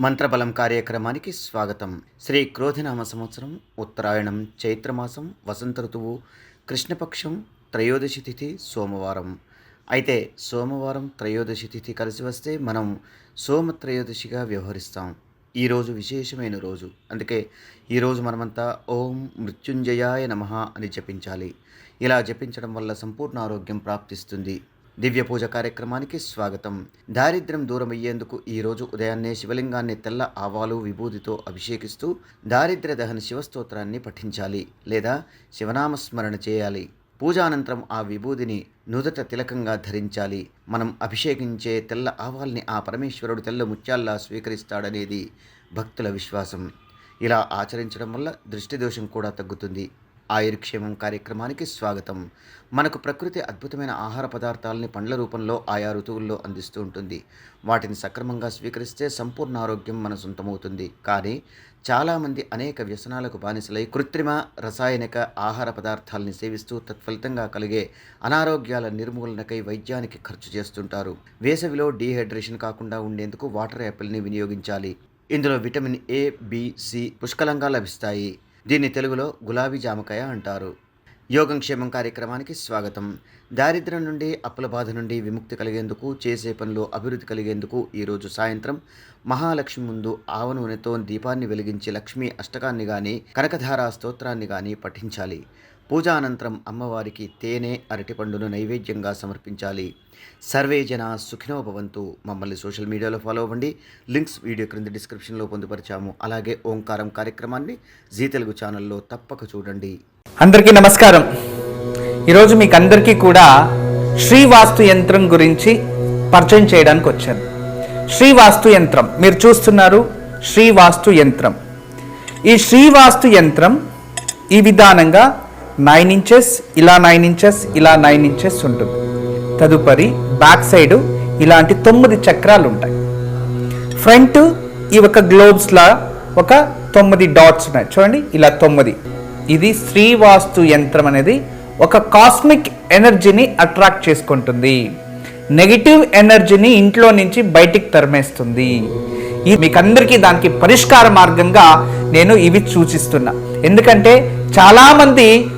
మంత్రబలం కార్యక్రమానికి స్వాగతం. శ్రీ క్రోధినామ సంవత్సరం ఉత్తరాయణం చైత్రమాసం వసంత ఋతువు కృష్ణపక్షం త్రయోదశి తిథి సోమవారం. అయితే సోమవారం త్రయోదశి తిథి కలిసి వస్తే మనం సోమ త్రయోదశిగా వ్యవహరిస్తాం. ఈరోజు విశేషమైన రోజు. అందుకే ఈరోజు మనమంతా ఓం మృత్యుంజయాయ నమః అని జపించాలి. ఇలా జపించడం వల్ల సంపూర్ణ ఆరోగ్యం ప్రాప్తిస్తుంది. దివ్య పూజ కార్యక్రమానికి స్వాగతం. దారిద్ర్యం దూరమయ్యేందుకు ఈరోజు ఉదయాన్నే శివలింగాన్ని తెల్ల ఆవాలు విభూతితో అభిషేకిస్తూ దారిద్ర్య దహన శివస్తోత్రాన్ని పఠించాలి లేదా శివనామస్మరణ చేయాలి. పూజానంతరం ఆ విభూదిని నుదట తిలకంగా ధరించాలి. మనం అభిషేకించే తెల్ల ఆవాల్ని ఆ పరమేశ్వరుడు తెల్ల ముత్యాల్లా స్వీకరిస్తాడనేది భక్తుల విశ్వాసం. ఇలా ఆచరించడం వల్ల దృష్టి దోషం కూడా తగ్గుతుంది. ఆయుర్క్షేమం కార్యక్రమానికి స్వాగతం. మనకు ప్రకృతి అద్భుతమైన ఆహార పదార్థాలని పండ్ల రూపంలో ఆయా ఋతువుల్లో అందిస్తూ ఉంటుంది. వాటిని సక్రమంగా స్వీకరిస్తే సంపూర్ణ ఆరోగ్యం మన సొంతమవుతుంది. కానీ చాలామంది అనేక వ్యసనాలకు బానిసలై కృత్రిమ రసాయనిక ఆహార పదార్థాలని సేవిస్తూ తత్ఫలితంగా కలిగే అనారోగ్యాల నిర్మూలనకై వైద్యానికి ఖర్చు చేస్తుంటారు. వేసవిలో డీహైడ్రేషన్ కాకుండా ఉండేందుకు వాటర్ యాపిల్ని వినియోగించాలి. ఇందులో విటమిన్ ఏ బి సి పుష్కలంగా లభిస్తాయి. దీన్ని తెలుగులో గులాబీ జామకాయ అంటారు. యోగంక్షేమం కార్యక్రమానికి స్వాగతం. దారిద్ర్యం నుండి అప్పుల బాధ నుండి విముక్తి కలిగేందుకు చేసే పనులు అభివృద్ధి కలిగేందుకు ఈరోజు సాయంత్రం మహాలక్ష్మి ముందు ఆవ నూనెతో దీపాన్ని వెలిగించి లక్ష్మీ అష్టకాన్ని గాని కనకధార స్తోత్రాన్ని గాని పఠించాలి. పూజానంతరం అమ్మవారికి తేనె అరటిపండును నైవేద్యంగా సమర్పించాలి. సర్వే జన సుఖినో భవంతు. మమ్మల్ని సోషల్ మీడియాలో ఫాలో అవ్వండి. లింక్స్ వీడియో క్రింద డిస్క్రిప్షన్లో పొందుపరిచాము. అలాగే ఓంకారం కార్యక్రమాన్ని జీ తెలుగు ఛానల్లో తప్పక చూడండి. అందరికీ నమస్కారం. ఈరోజు మీకు అందరికీ కూడా శ్రీవాస్తు యంత్రం గురించి పరిచయం చేయడానికి వచ్చాను. శ్రీవాస్తు యంత్రం. మీరు చూస్తున్నారు శ్రీవాస్తు యంత్రం. ఈ శ్రీవాస్తు యంత్రం ఈ విధానంగా నైన్ ఇంచెస్ ఇలా నైన్ ఇంచెస్ ఇలా నైన్ ఇంచెస్ ఉంటుంది. తదుపరి బ్యాక్ సైడ్ ఇలాంటి తొమ్మిది చక్రాలు ఉంటాయి ఫ్రంట్ ఈ ఒక గ్లోబ్స్లా ఒక తొమ్మిది డాట్స్ ఉన్నాయి. చూడండి ఇలా తొమ్మిది. ఇది శ్రీవాస్తు యంత్రం అనేది ఒక కాస్మిక్ ఎనర్జీని అట్రాక్ట్ చేసుకుంటుంది. నెగిటివ్ ఎనర్జీని ఇంట్లో నుంచి బయటికి తరిమేస్తుంది. ఈ మీకందరికీ దానికి పరిష్కార మార్గంగా నేను ఇవి సూచిస్తున్నా. ఎందుకంటే చాలామంది